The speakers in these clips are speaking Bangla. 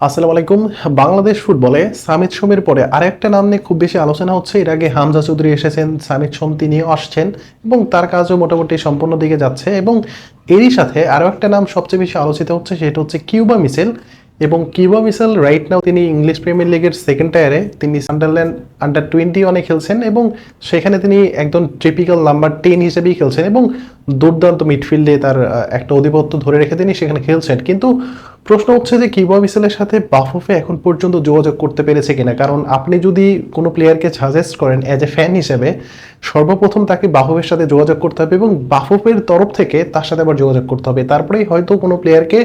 আসসালামু আলাইকুম। বাংলাদেশ ফুটবলে সামিত সোমের পরে আরেকটা নাম নিয়ে খুব বেশি আলোচনা হচ্ছে। এর আগে হামজা চৌধুরী এসেছেন, সামিত সোম তিনিও আসছেন এবং তার কাজও মোটামুটি সম্পূর্ণ দিকে যাচ্ছে এবং এরই সাথে আরও একটা নাম সবচেয়ে বেশি আলোচিত হচ্ছে, সেটা হচ্ছে কিউবা মিসেল। এবং কিউবা মিসেল রাইট নাও তিনি ইংলিশ প্রিমিয়ার লিগের সেকেন্ড টায়ারে তিনি সান্ডারল্যান্ড আন্ডার টোয়েন্টি অনেক খেলছেন এবং সেখানে তিনি একদম ট্রিপিক্যাল নাম্বার টেন হিসেবেই খেলছেন এবং দুর্দান্ত মিডফিল্ডে তার একটা আধিপত্য ধরে রেখে তিনি সেখানে খেলছেন। কিন্তু প্রশ্ন হচ্ছে যে কিউবা মিসেলের সাথে বাফুফে এখন পর্যন্ত যোগাযোগ করতে পেরেছে কিনা? কারণ আপনি যদি কোনো প্লেয়ারকে সাজেস্ট করেন অ্যাজ এ ফ্যান হিসেবে, সর্বপ্রথম তাকে বাফুফের সাথে যোগাযোগ করতে হবে এবং বাফুফের তরফ থেকে তার সাথে আবার যোগাযোগ করতে হবে। তারপরেই হয়তো কোনো প্লেয়ারকে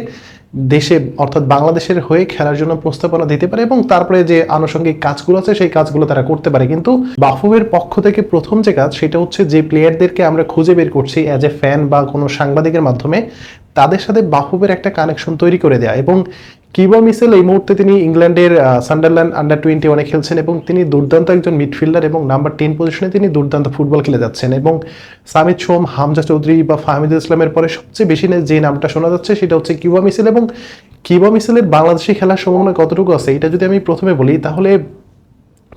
দেশে, অর্থাৎ বাংলাদেশের হয়ে খেলার জন্য প্রস্তাবনা দিতে পারে এবং তারপরে যে আনুষঙ্গিক কাজগুলো আছে, সেই কাজগুলো তারা করতে পারে। কিন্তু বাফুবের পক্ষ থেকে প্রথম যে কাজ, সেটা হচ্ছে যে প্লেয়ারদেরকে আমরা খুঁজে বের করছি অ্যাজ এ ফ্যান বা কোনো সাংবাদিকের মাধ্যমে, তাদের সাথে বাফুবের একটা কানেকশন তৈরি করে দেয়া এবং কিবা মিসেল এই মুহূর্তে তিনি ইংল্যান্ডের সান্ডারল্যান্ড আন্ডার টোয়েন্টি ওয়ানে খেলছেন এবং তিনি দুর্দান্ত একজন মিডফিল্ডার এবং নাম্বার টেন পজিশনে তিনি দুর্দান্ত ফুটবল খেলে যাচ্ছেন এবং সামিদ সোম, হামজা চৌধুরী বা ফাহমিদুল ইসলামের পরে সবচেয়ে বেশি যে নামটা শোনা যাচ্ছে সেটা হচ্ছে কিবা মিসেল এবং কিবা মিসেলের বাংলাদেশি খেলার সম্ভাবনা কতটুকু আছে এটা যদি আমি প্রথমে বলি তাহলে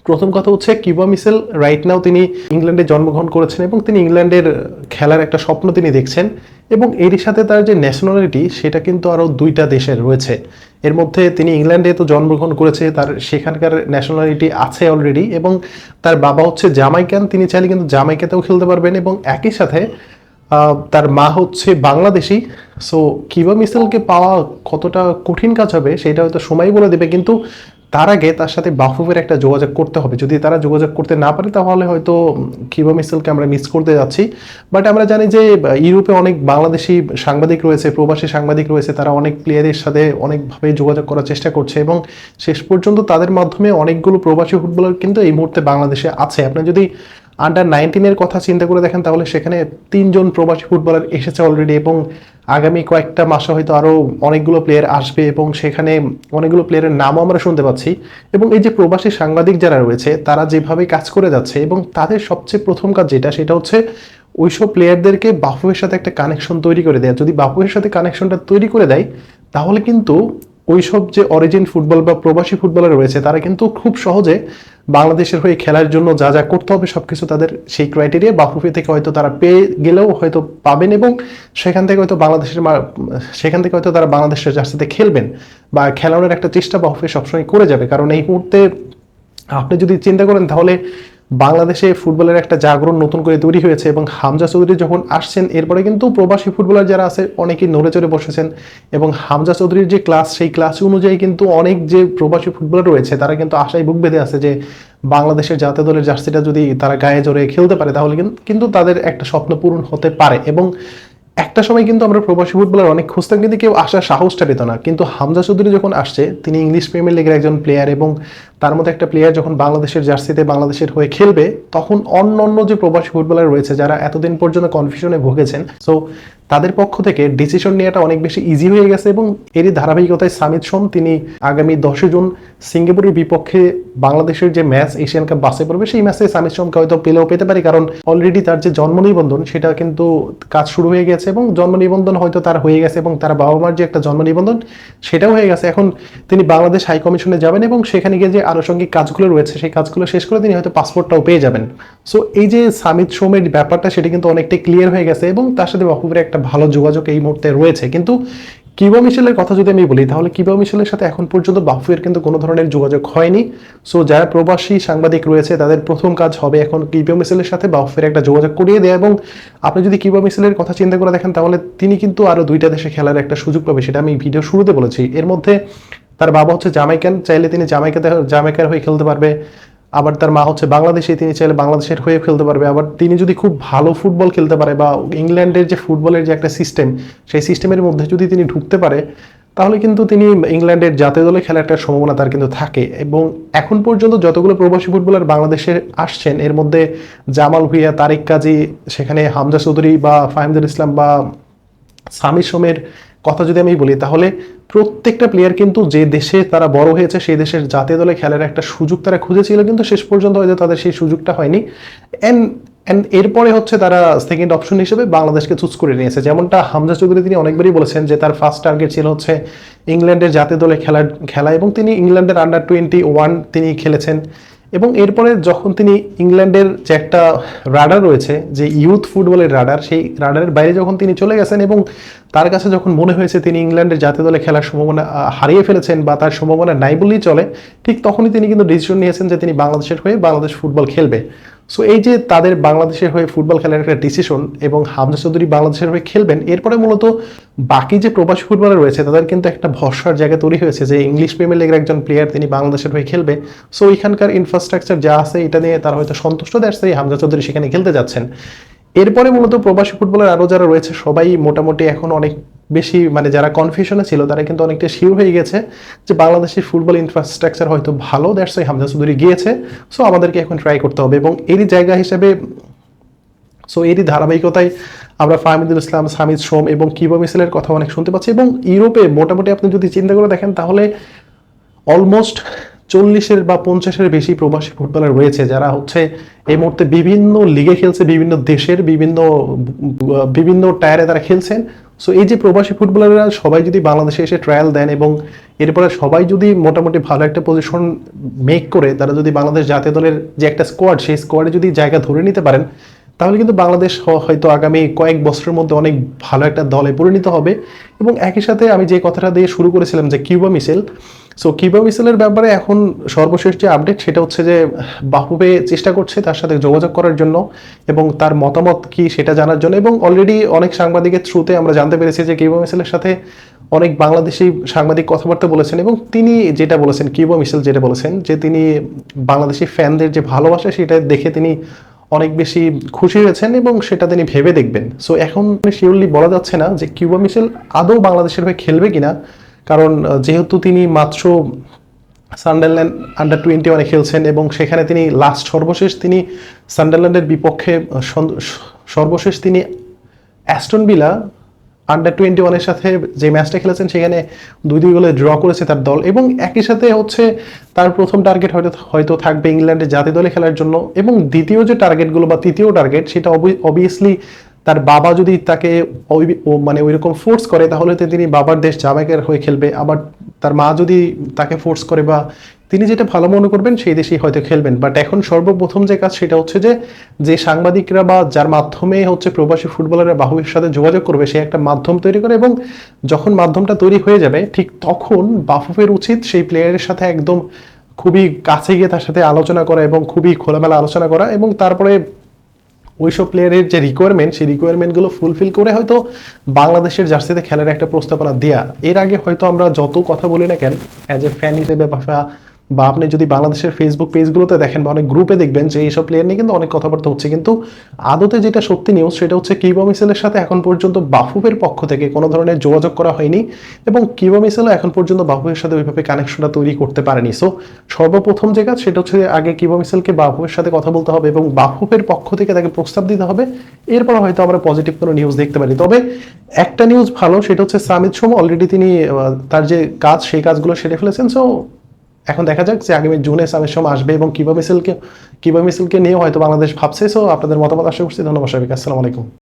প্রথম কথা হচ্ছে কিবা মিসেল রাইট নাও তিনি ইংল্যান্ডে জন্মগ্রহণ করেছেন এবং তিনি ইংল্যান্ডের খেলার একটা স্বপ্ন তিনি দেখছেন এবং এরই সাথে তার যে ন্যাশনালিটি সেটা কিন্তু আরও দুইটা দেশের রয়েছে। এর মধ্যে তিনি ইংল্যান্ডে তো জন্মগ্রহণ করেছে, তার সেখানকার ন্যাশনালিটি আছে অলরেডি এবং তার বাবা হচ্ছে জামাইকান, তিনি চাইলে কিন্তু জামাইকাতেও খেলতে পারবেন এবং একই সাথে তার মা হচ্ছে বাংলাদেশি। সো কিবা মিসেলকে পাওয়া কতটা কঠিন কাজ হবে, সেটা হয়তো সময় বলে দেবে, কিন্তু তার আগে তার সাথে বাফুফের একটা যোগাযোগ করতে হবে। যদি তারা যোগাযোগ করতে না পারে, তাহলে হয়তো কিবা মিসেলকে আমরা মিস করতে যাচ্ছি। বাট আমরা জানি যে, ইউরোপে অনেক বাংলাদেশি সাংবাদিক রয়েছে, প্রবাসী সাংবাদিক রয়েছে, তারা অনেক প্লেয়ারের সাথে অনেকভাবে যোগাযোগ করার চেষ্টা করছে এবং শেষ পর্যন্ত তাদের মাধ্যমে অনেকগুলো প্রবাসী ফুটবলার কিন্তু এই মুহূর্তে বাংলাদেশে আছে। আপনি যদি আন্ডার নাইনটিনের কথা চিন্তা করে দেখেন, তাহলে সেখানে তিনজন প্রবাসী ফুটবলার এসেছে অলরেডি এবং আগামী কয়েকটা মাসে হয়তো আরও অনেকগুলো প্লেয়ার আসবে এবং সেখানে অনেকগুলো প্লেয়ারের নামও আমরা শুনতে পাচ্ছি। এবং এই যে প্রবাসী সাংবাদিক যারা রয়েছে, তারা যেভাবে কাজ করে যাচ্ছে এবং তাদের সবচেয়ে প্রথম কাজ যেটা, সেটা হচ্ছে ওইসব প্লেয়ারদেরকে বাফুয়ের সাথে একটা কানেকশন তৈরি করে দেয়। যদি বাফুয়ের সাথে কানেকশনটা তৈরি করে দেয়, তাহলে কিন্তু ওইসব যে অরিজিন ফুটবল বা প্রবাসী ফুটবলার রয়েছে, তারা কিন্তু খুব সহজে বাংলাদেশের হয়ে খেলার জন্য যা যা করতে হবে সবকিছু তাদের সেই ক্রাইটেরিয়া বাফুফি থেকে হয়তো তারা পেয়ে গেলেও হয়তো পাবেন এবং সেখান থেকে হয়তো বাংলাদেশের সেখান থেকে হয়তো তারা বাংলাদেশের জার্সিতে খেলবেন বা খেলানোর একটা চেষ্টা বাফুফি সবসময় করে যাবে। কারণ এই মুহূর্তে আপনি যদি চিন্তা করেন তাহলে বাংলাদেশে ফুটবলের একটা জাগরণ নতুন করে তৈরি হয়েছে এবং হামজা চৌধুরী যখন আসছেন, এরপরে কিন্তু প্রবাসী ফুটবলার যারা আছে, অনেকেই নড়ে চড়ে বসেছেন এবং হামজা চৌধুরীর যে ক্লাস, সেই ক্লাস অনুযায়ী কিন্তু অনেক যে প্রবাসী ফুটবলার রয়েছে, তারা কিন্তু আশায় বুক বেঁধে আছে যে বাংলাদেশের জাতীয় দলের জার্সিটা যদি তারা গায়ে জোরে খেলতে পারে, তাহলে কিন্তু তাদের একটা স্বপ্ন পূরণ হতে পারে এবং একটা সময় কিন্তু আমরা প্রবাসী ফুটবলার অনেক খুঁজতাম কিন্তু কেউ আসার সাহসটা পেত না। কিন্তু হামজা চৌধুরী যখন আসছে, তিনি ইংলিশ প্রিমিয়ার লিগের একজন প্লেয়ার এবং তার মধ্যে একটা প্লেয়ার যখন বাংলাদেশের জার্সিতে বাংলাদেশের হয়ে খেলবে, তখন অন্য অন্য যে প্রবাসী ফুটবলার রয়েছে যারা এতদিন পর্যন্ত কনফিউশনে ভুগেছেন সো তাদের পক্ষ থেকে ডিসিশন নেওয়াটা অনেক বেশি ইজি হয়ে গেছে এবং এরই ধারাবাহিকতায় সামিদ সোম, তিনি আগামী দশই জুন সিঙ্গাপুরের বিপক্ষে বাংলাদেশের যে ম্যাচ এশিয়ান কাপ বাসে পড়বে, সেই ম্যাচে সামিদ সোমকে হয়তো পেলেও পেতে পারি, কারণ অলরেডি তার যে জন্ম নিবন্ধন, সেটা কিন্তু কাজ শুরু হয়ে গেছে এবং জন্ম নিবন্ধন হয়তো তার হয়ে গেছে এবং তার বাবা মার যে একটা জন্ম নিবন্ধন, সেটাও হয়ে গেছে। এখন তিনি বাংলাদেশ হাই কমিশনে যাবেন এবং সেখানে গিয়ে যে আনুষঙ্গিক কাজগুলো রয়েছে, সেই কাজগুলো শেষ করে তিনি হয়তো পাসপোর্টটাও পেয়ে যাবেন। সো এই যে সামিত সোমের ব্যাপারটা, সেটি কিন্তু অনেকটাই ক্লিয়ার হয়ে গেছে এবং তার সাথে বাফুফের একটা ভালো যোগাযোগ এই মুহূর্তে রয়েছে। কিন্তু কিবা মিশেলের কথা যদি আমি বলি, তাহলে কিবা মিশেলের সাথে এখন পর্যন্ত বাফুয়ের কিন্তু কোনো ধরনের যোগাযোগ হয়নি। সো যারা প্রবাসী সাংবাদিক রয়েছে, তাদের প্রথম কাজ হবে এখন কিবা মিশেলের সাথে বাফুয়ের একটা যোগাযোগ করিয়ে দেয় এবং আপনি যদি কিবা মিশেলের কথা চিন্তা করে দেখেন, তাহলে তিনি কিন্তু আরও দুইটা দেশে খেলার একটা সুযোগ পাবে, সেটা আমি ভিডিও শুরুতে বলেছি। এর মধ্যে তার বাবা হচ্ছে জামাইকান, চাইলে তিনি জামাইকাতে জামাইকার হয়ে খেলতে পারবে। আবার তার মা হচ্ছে বাংলাদেশে তিনি চাইলে বাংলাদেশের হয়ে খেলতে পারবে। আবার তিনি যদি খুব ভালো ফুটবল খেলতে পারে বা ইংল্যান্ডের যে ফুটবলের যে একটা সিস্টেম সেই সিস্টেমের মধ্যে যদি তিনি ঢুকতে পারে, তাহলে কিন্তু তিনি ইংল্যান্ডের জাতীয় দলে খেলার একটা সম্ভাবনা তার কিন্তু থাকে। এবং এখন পর্যন্ত যতগুলো প্রবাসী ফুটবলার বাংলাদেশে আসছেন, এর মধ্যে জামাল ভুইয়া, তারিক কাজী, সেখানে হামজা চৌধুরী বা ফাহিমদুল ইসলাম বা সামি সোমের কথা যদি আমি বলি, তাহলে প্রত্যেকটা প্লেয়ার কিন্তু যে দেশে তারা বড় হয়েছে, সেই দেশের জাতীয় দলে খেলার একটা সুযোগ তারা খুঁজেছিল, কিন্তু শেষ পর্যন্ত হয়তো তাদের সেই সুযোগটা হয়নি। অ্যান্ড অ্যান্ড এরপরে হচ্ছে তারা সেকেন্ড অপশন হিসেবে বাংলাদেশকে চুজ করে নিয়েছে। যেমনটা হামজা চৌধুরী তিনি অনেকবারই বলেছেন যে তার ফার্স্ট টার্গেট ছিল হচ্ছে ইংল্যান্ডের জাতীয় দলে খেলার, খেলা এবং তিনি ইংল্যান্ডের আন্ডার টোয়েন্টি ওয়ান তিনি খেলেছেন। এবং এরপরে যখন তিনি ইংল্যান্ডের যে একটা রাডার রয়েছে, যে ইউথ ফুটবলের রাডার, সেই রাডারের বাইরে যখন তিনি চলে গেছেন এবং তার কাছে যখন মনে হয়েছে তিনি ইংল্যান্ডের জাতীয় দলে খেলার সম্ভাবনা হারিয়ে ফেলেছেন বা তার সম্ভাবনা নাই বলেই চলে, ঠিক তখনই তিনি কিন্তু ডিসিশন নিয়েছেন যে তিনি বাংলাদেশের হয়ে বাংলাদেশ ফুটবল খেলবে। সো এই যে তাদের বাংলাদেশের হয়ে ফুটবল খেলার একটা ডিসিশন এবং হামজা চৌধুরী বাংলাদেশের হয়ে খেলবেন, এরপরে মূলত বাকি যে প্রবাসী ফুটবলার রয়েছে, তাদের কিন্তু একটা ভরসার জায়গা তৈরি হয়েছে যে ইংলিশ প্রিমিয়ার লিগের একজন প্লেয়ার তিনি বাংলাদেশের হয়ে খেলবে। সো এখানকার ইনফ্রাস্ট্রাকচার যা আছে, এটা নিয়ে তারা হয়তো সন্তুষ্ট দ্যাটস এই হামজা চৌধুরী সেখানে খেলতে যাচ্ছেন। এরপরে মূলত প্রবাসী ফুটবলার আরও যারা রয়েছে, সবাই মোটামুটি এখন অনেক বেশি মানে যারা কনফিউশনে ছিল, তারা কিন্তু অনেকটা শিওর হয়ে গেছে যে বাংলাদেশের ফুটবল ইনফ্রাস্ট্রাকচার হয়তো ভালো দ্যাটস ওই হামজা চৌধুরী গিয়েছে। সো আমাদেরকে এখন ট্রাই করতে হবে এবং এরই জায়গা হিসেবে সো এরই ধারাবাহিকতায় আমরা ফাহমিদুল ইসলাম, সামিদ সোম এবং কিবো মিসেলের কথা অনেক শুনতে পাচ্ছি এবং ইউরোপে মোটামুটি আপনি যদি চিন্তা করে দেখেন, তাহলে অলমোস্ট চল্লিশের বা পঞ্চাশের বেশি প্রবাসী ফুটবলার রয়েছে যারা হচ্ছে এই মুহূর্তে বিভিন্ন লিগে খেলছে, বিভিন্ন দেশের বিভিন্ন বিভিন্ন টায়ারে তারা খেলছেন। সো এই যে প্রবাসী ফুটবলাররা সবাই যদি বাংলাদেশে এসে ট্রায়াল দেন এবং এরপরে সবাই যদি মোটামুটি ভালো একটা পজিশন মেক করে, তারা যদি বাংলাদেশ জাতীয় দলের যে একটা স্কোয়াড সেই স্কোয়াডে যদি জায়গা ধরে নিতে পারেন তাহলে কিন্তু বাংলাদেশ হয়তো আগামী কয়েক বছরের মধ্যে অনেক ভালো একটা দলে পরিণত হবে। এবং একই সাথে আমি যে কথাটা দিয়ে শুরু করেছিলাম যে কিউবা মিসেল সো কিউবা মিসেলের ব্যাপারে এখন সর্বশেষ যে আপডেট সেটা হচ্ছে যে বাহুবে চেষ্টা করছে তার সাথে যোগাযোগ করার জন্য এবং তার মতামত কি সেটা জানার জন্য। এবং অলরেডি অনেক সাংবাদিকের থ্রুতে আমরা জানতে পেরেছি যে কিউবা মিসেলের সাথে অনেক বাংলাদেশি সাংবাদিক কথাবার্তা বলেছেন এবং তিনি যেটা বলেছেন, কিউবা মিসেল যেটা বলেছেন, যে তিনি বাংলাদেশি ফ্যানদের যে ভালোবাসা সেটা দেখে তিনি অনেক বেশি খুশি হয়েছেন এবং সেটা তিনি ভেবে দেখবেন। সো এখন শিওরলি বলা যাচ্ছে না যে কিউবা মিশেল আদৌ বাংলাদেশের হয়ে খেলবে কিনা। কারণ যেহেতু তিনি মাত্র সান্ডারল্যান্ড আন্ডার টোয়েন্টি ওয়ানে খেলছেন এবং সেখানে তিনি লাস্ট সর্বশেষ তিনি সান্ডারল্যান্ডের বিপক্ষে সর্বশেষ তিনি অ্যাস্টন বিলা আন্ডার টোয়েন্টি ওয়ানের সাথে যে ম্যাচটা খেলেছেন, সেখানে দুই দুই গোলে ড্র করেছে তার দল এবং একই সাথে হচ্ছে তার প্রথম টার্গেট হয়তো হয়তো থাকবে ইংল্যান্ডের জাতীয় দলে খেলার জন্য এবং দ্বিতীয় যে টার্গেটগুলো বা তৃতীয় টার্গেট সেটা অবভিয়াসলি তার বাবা যদি তাকে মানে ওই রকম ফোর্স করে, তাহলে তিনি বাবার দেশ জামাইকার হয়ে খেলবে। আবার তার মা যদি তাকে ফোর্স করে বা তিনি যেটা ভালো মনে করবেন, সেই দেশেই হয়তো খেলবেন। বাট এখন সর্বপ্রথম যে কাজ সেটা হচ্ছে যে যে সাংবাদিকরা বা যার মাধ্যমে হচ্ছে প্রবাসী ফুটবলাররা বাহুবের সাথে যোগাযোগ করবে, সে একটা মাধ্যম তৈরি করে এবং যখন মাধ্যমটা তৈরি হয়ে যাবে, ঠিক তখন বাফুফের উচিত সেই প্লেয়ারের সাথে একদম খুবই কাছে গিয়ে তার সাথে আলোচনা করা এবং খুবই খোলামেলা আলোচনা করা এবং তারপরে ওইসব প্লেয়ারের যে রিকোয়ারমেন্ট সেই রিকোয়ারমেন্টগুলো ফুলফিল করে হয়তো বাংলাদেশের জার্সিতে খেলার একটা প্রস্তাবনা দেয়া। এর আগে হয়তো আমরা যত কথা বলি না কেন অ্যাজ এ ফ্যান হিসেবে বা বা আপনি যদি বাংলাদেশের ফেসবুক পেজগুলোতে দেখেন বা অনেক গ্রুপে দেখবেন যে এইসব প্লেয়ার নিয়ে কিন্তু অনেক কথাবার্তা হচ্ছে। কিন্তু আদতে যেটা সত্যি নিউজ সেটা হচ্ছে কিবা মিসেলের সাথে এখন পর্যন্ত বাফুফের পক্ষ থেকে কোনো ধরনের যোগাযোগ করা হয়নি এবং কিবা মিসেলও এখন পর্যন্ত বাফুফের সাথে ওইভাবে কানেকশনটা তৈরি করতে পারেনি। সো সর্বপ্রথম যে কাজ সেটা হচ্ছে আগে কিবা মিসেলকে বাফুফের সাথে কথা বলতে হবে এবং বাফুফের পক্ষ থেকে তাকে প্রস্তাব দিতে হবে। এরপর হয়তো আমরা পজিটিভ কোনো নিউজ দেখতে পারি। তবে একটা নিউজ ভালো সেটা হচ্ছে সামিদ সোম অলরেডি তিনি তার যে কাজ, সেই কাজগুলো সেরে ফেলেছেন। সো এখন দেখা যাক যে আগামী জুনে সামের সময় আসবে এবং কিবা মিসেলকে কিবা মিসেলকে নিয়ে হয়তো বাংলাদেশ ভাবছে। সো আপনাদের মতামত আশা করছি। ধন্যবাদ সবাইকে। আসসালামু আলাইকুম।